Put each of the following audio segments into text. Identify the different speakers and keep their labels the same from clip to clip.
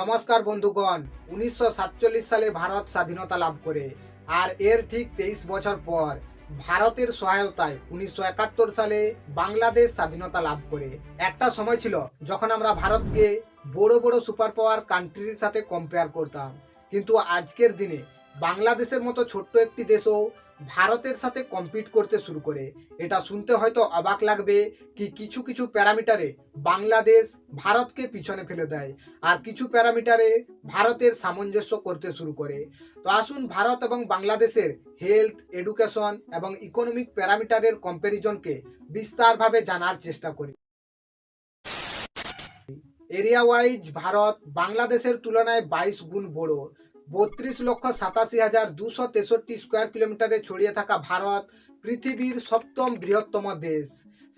Speaker 1: নমস্কার বন্ধুগণ, উনিশশো সাতচল্লিশ সালে ভারত স্বাধীনতা লাভ করে আর এর ঠিক তেইশ বছর পর ভারতের সহায়তায় উনিশশো একাত্তর সালে বাংলাদেশ স্বাধীনতা লাভ করে। একটা সময় ছিল যখন আমরা ভারতকে বড় বড় সুপার পাওয়ার কান্ট্রির সাথে কম্পেয়ার করতাম। কিন্তু আজকের দিনে বাংলাদেশের মতো ছোট্ট একটি দেশও ভারতের সাথে কম্পিট করতে শুরু করে। এটা শুনতে হয়তো অবাক লাগবে কি কিছু কিছু প্যারামিটারে বাংলাদেশ ভারতকে পিছনে ফেলে দেয় আর কিছু প্যারামিটারে ভারতের সামঞ্জস্য করতে শুরু করে। তো আসুন ভারত এবং বাংলাদেশের হেলথ এডুকেশন এবং ইকোনমিক প্যারামিটারের কম্প্যারিজনকে বিস্তারভাবে জানার চেষ্টা করি। এরিয়া ওয়াইজ ভারত বাংলাদেশের তুলনায় বাইশ গুণ বড়। বত্রিশ লক্ষ সাতাশি হাজার দুশো তেষট্টি স্কোয়ার কিলোমিটারে ছড়িয়ে থাকা ভারত, পৃথিবীর সপ্তম বৃহত্তম দেশ।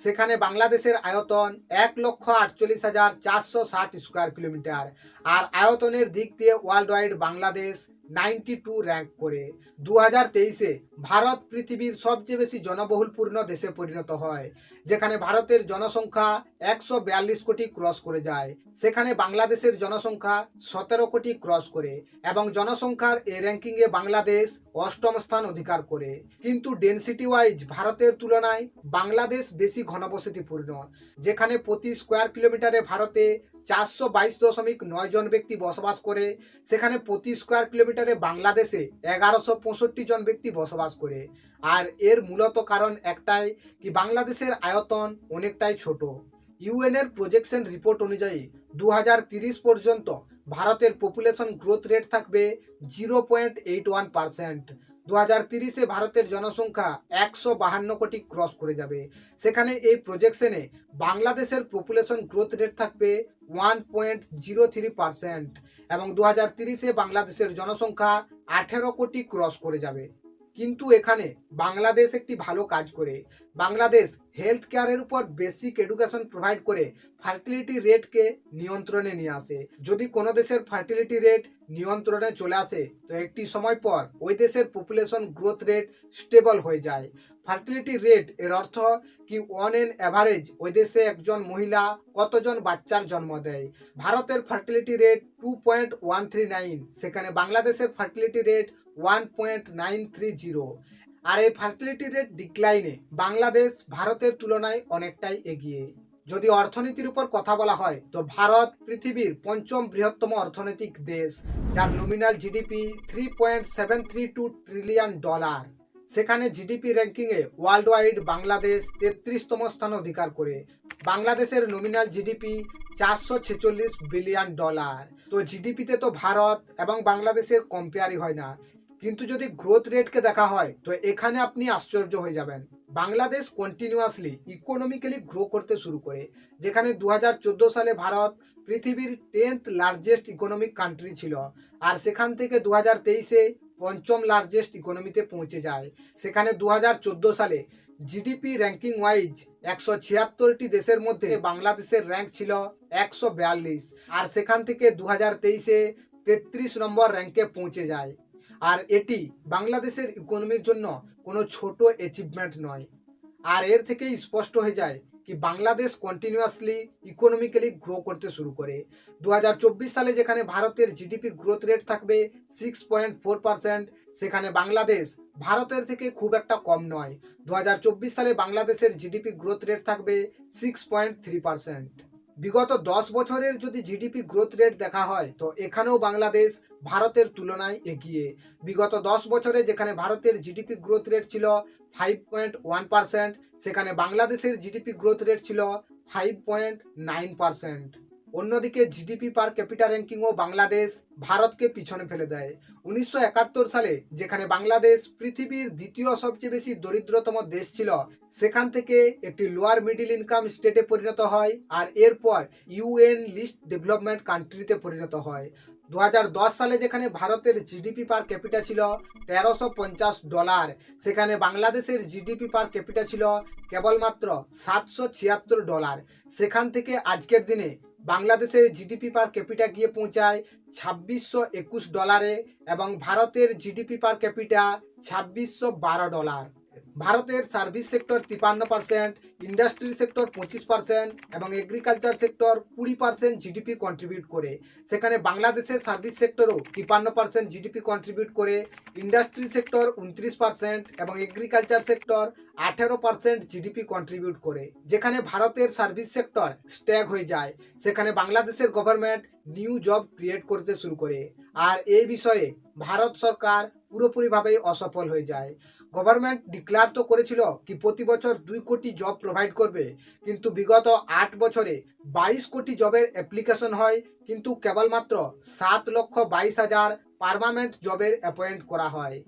Speaker 1: সেখানে বাংলাদেশের আয়তন এক লক্ষ আটচল্লিশ হাজার চারশো ষাট স্কোয়ার কিলোমিটার আর আয়তনের দিক দিয়ে worldwide Bangladesh ninety two rank করে দু হাজার তেইশে ভারত পৃথিবীর সবচেয়ে বেশি জনবহুলপূর্ণ দেশে পরিণত হয়, যেখানে ভারতের জনসংখ্যা একশো বিয়াল্লিশ কোটি ক্রস করে যায়, সেখানে বাংলাদেশের জনসংখ্যা সতেরো কোটি ক্রস করে এবং জনসংখ্যার এ র্যাঙ্কিংয়ে বাংলাদেশ অষ্টম স্থান অধিকার করে। কিন্তু ডেনসিটি ওয়াইজ ভারতের তুলনায় বাংলাদেশ বেশি ঘনবসতিপূর্ণ, যেখানে প্রতি স্কোয়ার কিলোমিটারে ভারতে চারশো বাইশ দশমিক নয় জন ব্যক্তি বসবাস করে, সেখানে প্রতি স্কোয়ার কিলোমিটারে বাংলাদেশে এগারোশো পঁয়ষট্টি জন ব্যক্তি বসবাস করে। আর এর মূলত কারণ একটাই কি, বাংলাদেশের আয়তন অনেকটাই ছোট। ইউএনের প্রজেকশন রিপোর্ট অনুযায়ী দু পর্যন্ত ভারতের পপুলেশন গ্রোথ রেট থাকবে zero point eight one percent দু হাজার তিরিশে ভারতের জনসংখ্যা একশো বাহান্ন কোটি ক্রস করে যাবে। সেখানে এই প্রজেকশনে বাংলাদেশের পপুলেশন গ্রোথ রেট থাকবে one point zero three percent এবং দু হাজার তিরিশে বাংলাদেশের জনসংখ্যা আঠেরো কোটি ক্রস করে যাবে। কিন্তু এখানে বাংলাদেশ একটি ভালো কাজ করে। বাংলাদেশ হেলথ কেয়ারের উপর বেসিক এডুকেশন প্রোভাইড করে ফার্টিলিটি রেটকে নিয়ন্ত্রণে নিয়ে আসে। যদি কোনো দেশের ফার্টিলিটি রেট নিয়ন্ত্রণে চলে আসে। তো একটি সময় পর ওই দেশের পপুলেশন গ্রোথ রেট স্টেবল হয়ে যায়। ফার্টিলিটি রেট এর অর্থ কি ওয়ান এন অ্যাভারেজ ওই দেশে একজন মহিলা কতজন বাচ্চার জন্ম দেয়? ভারতের fertility rate two point one three nine সেখানে বাংলাদেশের fertility rate one point nine three zero আর এই ফার্টিলিটি রেট ডিক্লাইনে বাংলাদেশ ভারতের তুলনায় অনেকটাই এগিয়ে। যদি অর্থনীতির উপর কথা বলা হয়, তো ভারত পৃথিবীর পঞ্চম বৃহত্তম অর্থনৈতিক দেশ, যার nominal GDP three point seven three two trillion dollar সেখানে জিডিপি র্যাঙ্কিংয়ে ওয়ার্ল্ড ওয়াইড বাংলাদেশ তেত্রিশতম স্থান অধিকার করে। বাংলাদেশের নমিনাল জিডিপি চারশো ছেচল্লিশ বিলিয়ন ডলার তো জিডিপিতে তো ভারত এবং বাংলাদেশের কম্পেয়ারই হয় না। কিন্তু যদি গ্রোথ রেটকে দেখা হয়, তো এখানে আপনি আশ্চর্য হয়ে যাবেন। বাংলাদেশ কন্টিনিউয়াসলি ইকোনমিক্যালি গ্রো করতে শুরু করে, যেখানে দু হাজার চোদ্দ সালে ভারত পৃথিবীর টেন্থ লার্জেস্ট ইকোনমিক কান্ট্রি ছিল, আর সেখান থেকে দু হাজার তেইশে পঞ্চম লার্জেস্ট ইকোনমিতে পৌঁছে যায়। সেখানে দু হাজার চোদ্দ সালে জিডিপি র্যাঙ্কিং ওয়াইজ একশো ছিয়াত্তরটি দেশের মধ্যে বাংলাদেশের র্যাঙ্ক ছিল একশো বিয়াল্লিশ, আর সেখান থেকে দু হাজার তেইশে তেত্রিশ নম্বর র্যাঙ্কে পৌঁছে যায়। আর এটি বাংলাদেশের ইকোনমির জন্য কোনো ছোট অ্যাচিভমেন্ট নয়। আর এর থেকেই স্পষ্ট হয়ে যায় কি বাংলাদেশ কন্টিনিউয়াসলি ইকোনমিক্যালি গ্রো করতে শুরু করে। দু হাজার চব্বিশ সালে যেখানে ভারতের জিডিপি গ্রোথ রেট থাকবে সিক্স পয়েন্ট ফোর পার্সেন্ট সেখানে বাংলাদেশ ভারতের থেকে খুব একটা কম নয়। দু সালে বাংলাদেশের জিডিপি গ্রোথ রেট থাকবে সিক্স পয়েন্ট থ্রি পার্সেন্ট বিগত দশ বছরের যদি জিডিপি গ্রোথ রেট দেখা হয়, তো এখানেও বাংলাদেশ ভারতের তুলনায় এগিয়ে। বিগত দশ বছরে যেখানে ভারতের জিডিপি গ্রোথ রেট ছিল ফাইভ পয়েন্ট ওয়ান পার্সেন্ট সেখানে বাংলাদেশের জিডিপি গ্রোথ রেট ছিল ফাইভ পয়েন্ট নাইন পার্সেন্ট অন্যদিকে জিডিপি পার ক্যাপিটা র্যাঙ্কিংও বাংলাদেশ ভারতকে পিছনে ফেলে দেয়। উনিশশো একাত্তর সালে যেখানে বাংলাদেশ পৃথিবীর দ্বিতীয় সবচেয়ে বেশি দরিদ্রতম দেশ ছিল, সেখান থেকে একটি লোয়ার মিডিল ইনকাম স্টেটে পরিণত হয় আর এরপর ইউএন লিস্ট ডেভেলপমেন্ট কান্ট্রিতে পরিণত হয়। দু হাজার দশ সালে যেখানে ভারতের জিডিপি পার ক্যাপিটা ছিল তেরোশো ডলার, সেখানে বাংলাদেশের জিডিপি পার ক্যাপিটা ছিল কেবলমাত্র সাতশো ছিয়াত্তর ডলার। সেখান থেকে আজকের দিনে বাংলাদেশের জিডিপি পার ক্যাপিটা গিয়ে পৌঁছায় ছাব্বিশশো একুশ ডলারে এবং ভারতের জিডিপি পার ক্যাপিটা ছাব্বিশশো বারো ডলার ভারতের সার্ভিস সেক্টর তিপান্ন পার্সেন্ট ইন্ডাস্ট্রি সেক্টর পঁচিশ পার্সেন্ট এবং এগ্রিকালচার সেক্টর কুড়ি পার্সেন্ট জিডিপি কন্ট্রিবিউট করে। সেখানে বাংলাদেশের সার্ভিস সেক্টরও তিপান্ন পার্সেন্ট জিডিপি কন্ট্রিবিউট করে ইন্ডাস্ট্রি সেক্টর উনত্রিশ পার্সেন্ট এবং এগ্রিকালচার সেক্টর আঠেরো পার্সেন্ট জিডিপি কন্ট্রিবিউট করে। যেখানে ভারতের সার্ভিস সেক্টর স্ট্যাগ হয়ে যায়, সেখানে বাংলাদেশের গভর্নমেন্ট নিউ জব ক্রিয়েট করতে শুরু করে। আর এই বিষয়ে ভারত সরকার পুরোপুরিভাবেই অসফল হয়ে যায়। গভর্নমেন্ট ডিক্লার তো করেছিল কি প্রতি বছর দুই কোটি জব প্রোভাইড করবে, কিন্তু বিগত আট বছরে বাইশ কোটি জবের অ্যাপ্লিকেশন হয়, কিন্তু কেবলমাত্র সাত লক্ষ বাইশ হাজার পারমানেন্ট জবের অ্যাপয়েন্ট করা হয়।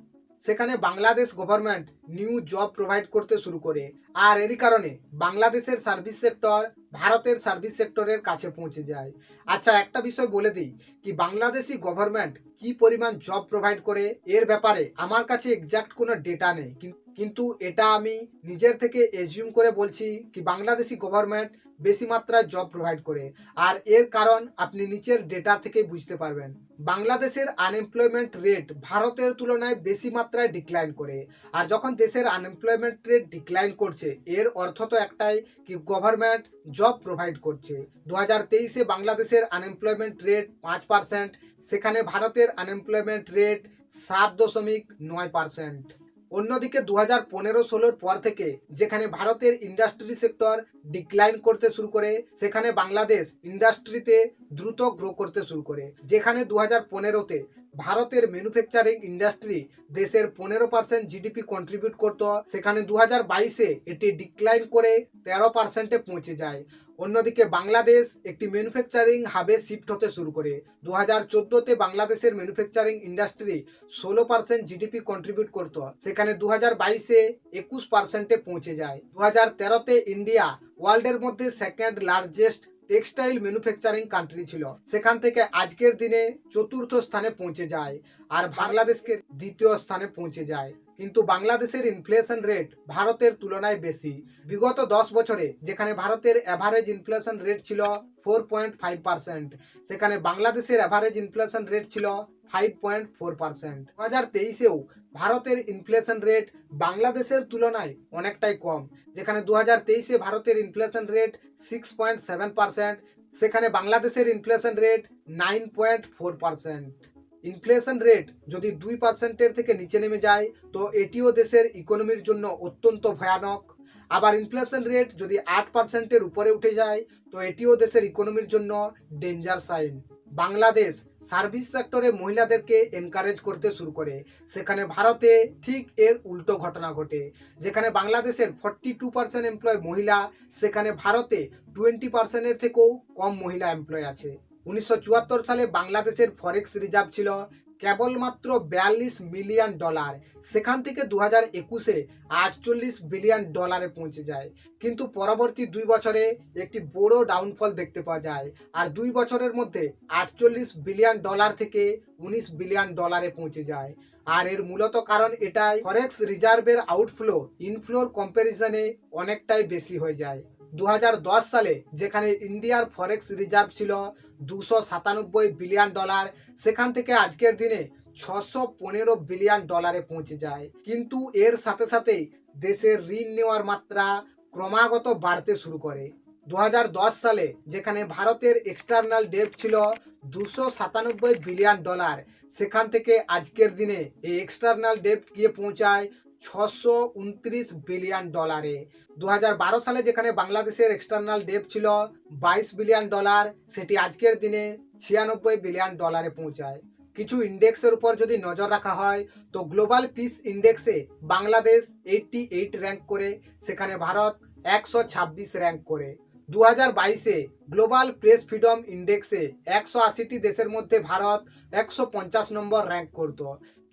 Speaker 1: সেখানে Bangladesh government new job provide করতে শুরু করে, আর এরই কারণে বাংলাদেশের সার্ভিস সেক্টর ভারতের সার্ভিস সেক্টরের কাছে পৌঁছে যায়। আচ্ছা একটা বিষয় বলে দিই কি, বাংলাদেশি গভর্নমেন্ট কি পরিমাণ জব প্রোভাইড করে? এর ব্যাপারে আমার কাছে এক্সাক্ট কোনো ডেটা নেই কিন- কিন্তু এটা আমি নিজের থেকে এজিউম করে বলছি কি বাংলাদেশি গভর্নমেন্ট বেশি মাত্রায় জব প্রোভাইড করে। আর এর কারণ আপনি নিচের ডেটা থেকে বুঝতে পারবেন। বাংলাদেশের আনএমপ্লয়মেন্ট রেট ভারতের তুলনায় বেশি মাত্রায় ডিক্লাইন করে। আর যখন দেশের আনএমপ্লয়মেন্ট রেট ডিক্লাইন করছে, এর অর্থ তো একটাই কি গভর্নমেন্ট জব প্রোভাইড করছে। দু হাজার তেইশে বাংলাদেশের আনএমপ্লয়মেন্ট রেট পাঁচ পার্সেন্ট সেখানে ভারতের আনএমপ্লয়মেন্ট রেট সাত দশমিক নয় পার্সেন্ট অন্যদিকে দু হাজার পনেরো ষোলোর পর থেকে যেখানে ভারতের ইন্ডাস্ট্রি সেক্টর ডিক্লাইন করতে শুরু করে, সেখানে বাংলাদেশ ইন্ডাস্ট্রিতে দ্রুত গ্রো করতে শুরু করে। যেখানে দু হাজার পনেরোতে ভারতের ম্যানুফ্যাকচারিং ইন্ডাস্ট্রি দেশের পনেরো পার্সেন্ট জিডিপি কন্ট্রিবিউট করত, সেখানে দু হাজার বাইশে এটি ডিক্লাইন করে তেরো পার্সেন্টে পৌঁছে যায়। অন্যদিকে বাংলাদেশ একটি ম্যানুফ্যাকচারিং হাবে শিফট হতে শুরু করে। দু হাজার চোদ্দোতে বাংলাদেশের ম্যানুফ্যাকচারিং ইন্ডাস্ট্রি ষোলো পার্সেন্ট জিডিপি কন্ট্রিবিউট করতো। সেখানে দু হাজার বাইশে একুশ পার্সেন্টে পৌঁছে যায়। দু হাজার তেরোতে ইন্ডিয়া ওয়ার্ল্ডের মধ্যে second largest textile manufacturing country ছিল। সেখান থেকে আজকের দিনে চতুর্থ স্থানে পৌঁছে যায় আর বাংলাদেশকে দ্বিতীয় স্থানে পৌঁছে যায়। কিন্তু বাংলাদেশের ইনফ্লেশন রেট ভারতের তুলনায় বেশি। বিগত দশ বছরে যেখানে ভারতের অ্যাভারেজ ইনফ্লেশন রেট ছিল ফোর পয়েন্ট ফাইভ পার্সেন্ট সেখানে বাংলাদেশের অ্যাভারেজ ইনফ্লেশন রেট ছিল ফাইভ পয়েন্ট ফোর পার্সেন্ট দু হাজার তেইশেও ভারতের ইনফ্লেশন রেট বাংলাদেশের তুলনায় অনেকটাই কম, যেখানে দু হাজার তেইশে ভারতের inflation rate six point seven percent সেখানে বাংলাদেশের inflation rate nine point four percent inflation rate যদি দুই পার্সেন্টের থেকে নিচে নেমে যায়, তো এটিও দেশের ইকোনমির জন্য অত্যন্ত ভয়ানক। আবার ইনফ্লেশন রেট যদি আট পার্সেন্টের উপরে উঠে যায়, তো এটিও দেশের ইকোনমির জন্য ডেঞ্জার সাইন বাংলাদেশ সার্ভিস সেক্টরে মহিলাদেরকে এনকারেজ করতে শুরু করে। সেখানে ভারতে ঠিক এর উল্টো ঘটনা ঘটে। যেখানে বাংলাদেশের ফর্টি টু পার্সেন্ট এমপ্লয় মহিলা, সেখানে ভারতে টোয়েন্টি পার্সেন্টের থেকেও কম মহিলা এমপ্লয় আছে। উনিশশো চুয়াত্তর সালে বাংলাদেশের ফরেক্স রিজার্ভ ছিল কেবলমাত্র বিয়াল্লিশ মিলিয়ন ডলার। সেখান থেকে দু হাজার একুশে আটচল্লিশ বিলিয়ন ডলারে পৌঁছে যায়। কিন্তু পরবর্তী দুই বছরে একটি বড় ডাউনফল দেখতে পাওয়া যায়। আর দুই বছরের মধ্যে আটচল্লিশ বিলিয়ন ডলার থেকে উনিশ বিলিয়ন ডলারে পৌঁছে যায়। আর এর মূলত কারণ এটাই, ফরেক্স রিজার্ভের আউটফ্লো ইনফ্লোর কম্প্যারিজনে অনেকটাই বেশি হয়ে যায়। দু হাজার দশ সালে যেখানে ইন্ডিয়ার ফরেক্স রিজার্ভ ছিল দুশো সাতানব্বই বিলিয়ন ডলার, সেখান থেকে আজকের দিনে ছশো পনেরো বিলিয়ন ডলারে পৌঁছে যায়। কিন্তু এর সাথে সাথেই দেশের ঋণ নেওয়ার মাত্রা ক্রমাগত বাড়তে শুরু করে। দু হাজার দশ সালে যেখানে ভারতের এক্সটার্নাল ডেট ছিল দুশো সাতানব্বই বিলিয়ন ডলার, সেখান থেকে আজকের দিনে এই এক্সটার্নাল ডেট গিয়ে পৌঁছায় ছশো উনত্রিশ বিলিয়ন ডলারে। দু হাজার বারো সালে যেখানে বাংলাদেশের এক্সটার্নাল ডেপ ছিল বাইশ বিলিয়ন ডলার, সেটি আজকের দিনে ছিয়ানব্বই বিলিয়ন ডলারে পৌঁছায়। কিছু ইন্ডেক্সের উপর যদি নজর রাখা হয়, তো গ্লোবাল পিস ইন্ডেক্সে বাংলাদেশ এইটটি এইট র্যাঙ্ক করে, সেখানে ভারত একশো ছাব্বিশ র্যাঙ্ক করে। দু হাজার বাইশে গ্লোবাল প্রেস ফ্রিডম ইন্ডেক্সে একশো আশিটি দেশের মধ্যে ভারত একশো পঞ্চাশ নম্বর র্যাঙ্ক করত।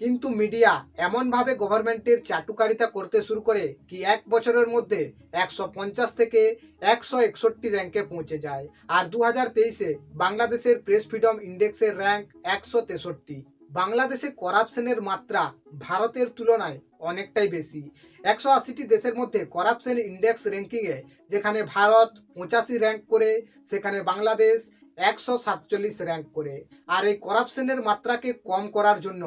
Speaker 1: কিন্তু মিডিয়া এমনভাবে গভর্নমেন্টের চাটুকারিতা করতে শুরু করে কি এক বছরের মধ্যে একশো পঞ্চাশ থেকে একশো একষট্টি র্যাঙ্কে পৌঁছে যায়। আর দু হাজার তেইশে বাংলাদেশের প্রেস ফ্রিডম ইন্ডেক্সের র্যাঙ্ক একশো তেষট্টি। বাংলাদেশে করাপশনের মাত্রা ভারতের তুলনায় অনেকটাই বেশি। একশো আশিটি দেশের মধ্যে করাপশন ইন্ডেক্স র্যাঙ্কিংয়ে যেখানে ভারত পঁচাশি র্যাঙ্ক করে, সেখানে বাংলাদেশ একশো সাতচল্লিশ র্যাঙ্ক করে। আর এই করাপশনের মাত্রাকে কম করার জন্য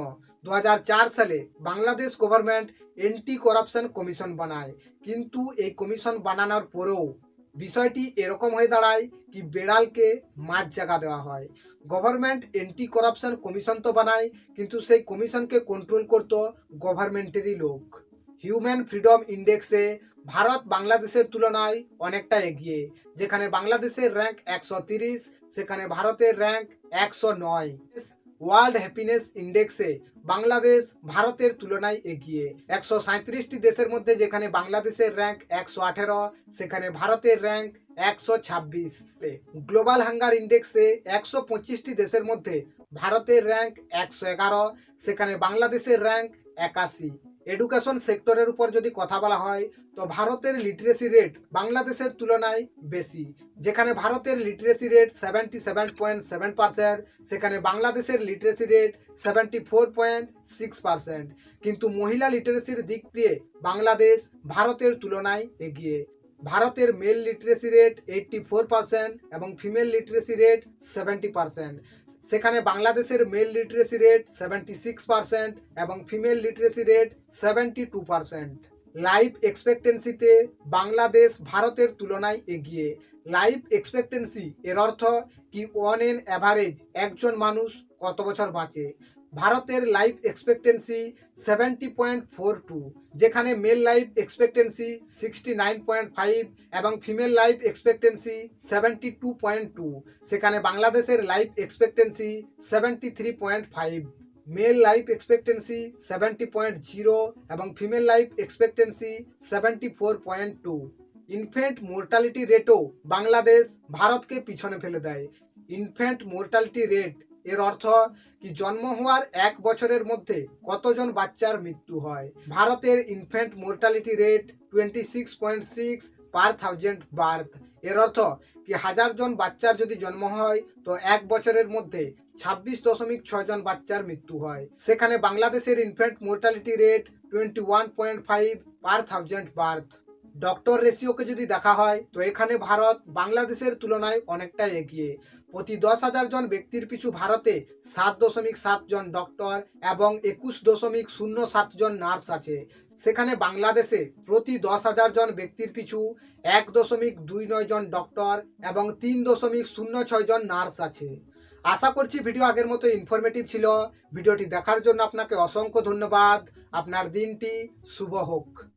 Speaker 1: দু হাজার চার সালে Bangladesh government anti corruption commission বানায়। কিন্তু এই কমিশন বানানোর পরেও বিষয়টি এরকম হয়ে দাঁড়ায় কি বেড়ালকে মাছ জায়গা দেওয়া হয়। গভর্নমেন্ট এন্টি করাপশন কমিশন তো বানায়, কিন্তু সেই কমিশনকে কন্ট্রোল করতো গভর্নমেন্টেরই লোক। হিউম্যান ফ্রিডম ইন্ডেক্সে ভারত বাংলাদেশের তুলনায় অনেকটা এগিয়ে, যেখানে বাংলাদেশের র্যাঙ্ক একশো সেখানে ভারতের র্যাঙ্ক একশো নয়। ওয়ার্ল্ড হ্যাপিনেস ইন্ডেক্সে বাংলাদেশ ভারতের তুলনায় এগিয়ে। একশো সাঁত্রিশটি দেশের মধ্যে যেখানে বাংলাদেশের র্যাঙ্ক একশো আঠেরো, সেখানে ভারতের র্যাঙ্ক একশো ছাব্বিশে। গ্লোবাল হাঙ্গার ইন্ডেক্সে একশো পঁচিশটি দেশের মধ্যে ভারতের র্যাঙ্ক একশো এগারো, সেখানে বাংলাদেশের র্যাঙ্ক একাশি। এডুকেশন সেক্টরের উপর যদি কথা বলা হয়, তো ভারতের লিটারেসি রেট বাংলাদেশের তুলনায় বেশি। যেখানে ভারতের literacy rate seventy seven point seven percent সেখানে বাংলাদেশের literacy rate seventy four point six percent কিন্তু মহিলা লিটারেসির দিক দিয়ে বাংলাদেশ ভারতের তুলনায় এগিয়ে। ভারতের male literacy rate eighty four percent এবং female literacy rate seventy percent সেখানে বাংলাদেশের male literacy rate seventy six এবং female literacy rate seventy two life এক্সপেক্টেন্সিতে Bangladesh ভারতের তুলনায় এগিয়ে। লাইফ এক্সপেক্টেন্সি এর অর্থ কি ওয়ান এন অ্যাভারেজ একজন মানুষ কত বছর বাঁচে? ভারতের life expectancy seventy point four two যেখানে male life expectancy sixty nine point five এবং female life expectancy seventy two point two সেখানে বাংলাদেশের life expectancy seventy three point five male life expectancy seventy point zero এবং female life expectancy seventy four point two infant mortality রেটও Bangladesh ভারতকে পিছনে ফেলে দেয়। Infant mortality rate এর অর্থ কি জন্ম হওয়ার এক বছরের মধ্যে কতজন বাচ্চার মৃত্যু হয়? ভারতের infant mortality rate twenty six point six per thousand birth এর অর্থ কি হাজার জন বাচ্চার যদি জন্ম হয়, তো এক বছরের মধ্যে ছাব্বিশ দশমিক ছয় জন বাচ্চার মৃত্যু হয়। সেখানে বাংলাদেশের infant mortality rate twenty one point five per thousand birth doctor রেশিওকে যদি দেখা হয়, তো এখানে ভারত বাংলাদেশের তুলনায় অনেকটা এগিয়ে। প্রতি দশ হাজার জন ব্যক্তির পিছু ভারতে সাত দশমিক সাত জন ডক্টর এবং একুশ দশমিক শূন্য সাত জন নার্স আছে। সেখানে বাংলাদেশে প্রতি দশ হাজার জন ব্যক্তির পিছু এক দশমিক দুই নয় জন ডক্টর এবং তিন দশমিক শূন্য ছয় জন নার্স আছে। আশা করছি ভিডিও আগের মতো ইনফরমেটিভ ছিল। ভিডিওটি দেখার জন্য আপনাকে অসংখ্য ধন্যবাদ। আপনার দিনটি শুভ হোক।